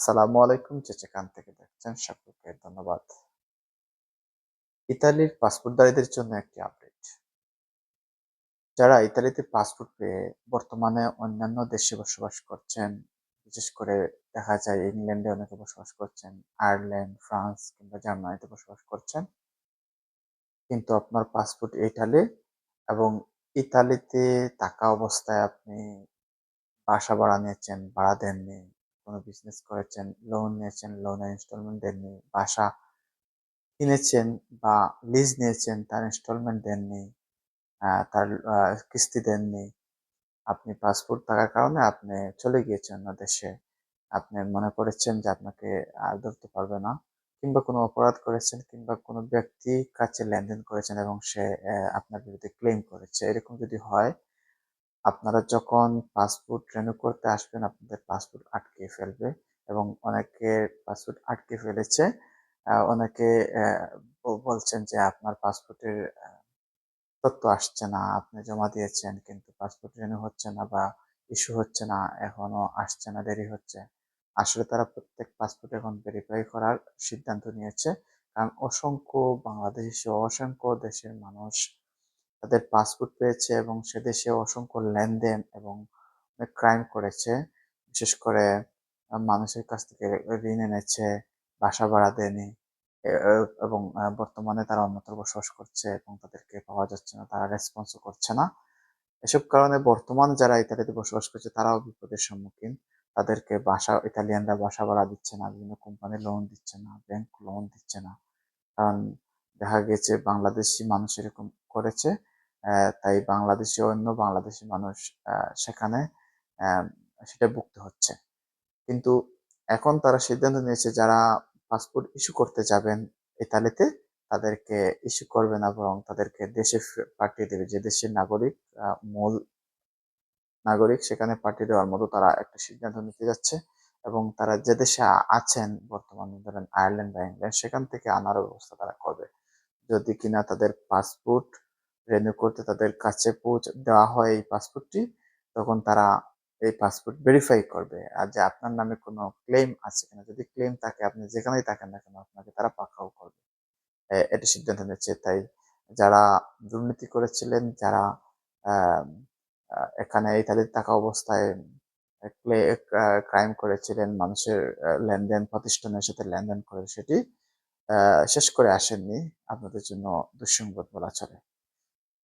আসসালামু আলাইকুম যেখান থেকে দেখছেন সকলকে ধন্যবাদ। ইতালির পাসপোর্টধারীদের জন্য একটি আপডেট। যারা ইতালিতে পাসপোর্ট পেয়ে বর্তমানে অন্যান্য দেশে বসবাস করছেন, বিশেষ করে দেখা যায় ইংল্যান্ডে অনেকে বসবাস করছেন, আয়ারল্যান্ড, ফ্রান্স কিংবা জার্মানিতে বসবাস করছেন, কিন্তু আপনার পাসপোর্ট ইটালি এবং ইতালিতে থাকা অবস্থায় আপনি বাসা ভাড়া নিয়েছেন, ভাড়া দেননি কোনো বিজনেস করেছেন লোন নিয়েছেন লোনের ইনস্টলমেন্ট দেননি, বাসা কিনেছেন বা লিজ নিয়েছেন, তার ইনস্টলমেন্ট দেননি তার কিস্তি দেননি, আপনি পাসপোর্ট থাকার কারণে আপনি চলে গিয়েছেন অন্য দেশে আপনি মনে করেছেন যে আপনাকে আর ধরতে পারবে না কিংবা কোনো অপরাধ করেছেন কিংবা কোনো ব্যক্তির কাছে লেনদেন করেছেন এবং সে আপনার বিরুদ্ধে ক্লেম করেছে। এরকম যদি হয় আপনারা যখন পাসপোর্ট রেনু করতে আসবেন, আপনাদের পাসপোর্ট আটকে ফেলবে এবং অনেকের পাসপোর্ট আটকে ফেলেছে। অনেকে বলছেন যে আপনার পাসপোর্টের তথ্য আসছে না, আপনি জমা দিয়েছেন কিন্তু পাসপোর্ট রেনু হচ্ছে না বা ইস্যু হচ্ছে না, এখনও আসছে না, দেরি হচ্ছে। আসলে তারা প্রত্যেক পাসপোর্ট এখন ভেরিফাই করার সিদ্ধান্ত নিয়েছে। কারণ অসংখ্য বাংলাদেশ অসংখ্য দেশের মানুষ তাদের পাসপোর্ট পেয়েছে এবং সে দেশে অসংখ্য লেনদেন এবং অনেক ক্রাইম করেছে। বিশেষ করে মানুষের কাছ থেকে ঋণ এনেছে, বাসা ভাড়া দেয়নি এবং বর্তমানে তারা অন্যত্র বসবাস করছে এবং তাদেরকে পাওয়া যাচ্ছে না, তারা রেসপন্সও করছে না। এসব কারণে বর্তমান যারা ইতালিতে বসবাস করছে, তারাও বিপদের সম্মুখীন। তাদেরকে বাসা, ইতালিয়ানরা বাসা ভাড়া দিচ্ছে না, বিভিন্ন কোম্পানি লোন দিচ্ছে না ব্যাংক লোন দিচ্ছে না। কারণ দেখা গেছে, বাংলাদেশি মানুষ এরকম করেছে তাই বাংলাদেশে অন্য বাংলাদেশি মানুষ সেখানে সেটা ভুগতে হচ্ছে। কিন্তু এখন তারা সিদ্ধান্ত নিয়েছে যারা পাসপোর্ট ইস্যু করতে যাবেন ইতালিতে, তাদেরকে ইস্যু করবে না বরং তাদেরকে দেশে পাঠিয়ে দেবে। যে দেশের নাগরিক মূল নাগরিক, সেখানে পাঠিয়ে দেওয়ার মতো তারা একটা সিদ্ধান্ত নিতে যাচ্ছে এবং তারা যে দেশে আছেন বর্তমানে, ধরেন আয়ারল্যান্ড বা ইংল্যান্ড, সেখান থেকে আনার ব্যবস্থা তারা করবে। যদি কিনা তাদের পাসপোর্ট রেনিউ করতে তাদের কাছে পৌঁছ, দেওয়া হয় এই পাসপোর্টটি তখন তারা এই পাসপোর্ট ভেরিফাই করবে। আর যে আপনার নামে কোনো ক্লেম আছে কিনা, যদি ক্লেম থাকে, আপনি যেখানেই থাকেন না কেন, আপনাকে তারা পাকাও করবে। এটি সিদ্ধান্ত নিচ্ছে তাই যারা দুর্নীতি করেছিলেন, যারা এখানে ইতালিতে থাকা অবস্থায় ক্রাইম করেছিলেন, মানুষের লেনদেন প্রতিষ্ঠানের সাথে লেনদেন করে সেটি শেষ করে আসেননি। আপনাদের জন্য দুঃসংবাদ বলা চলে।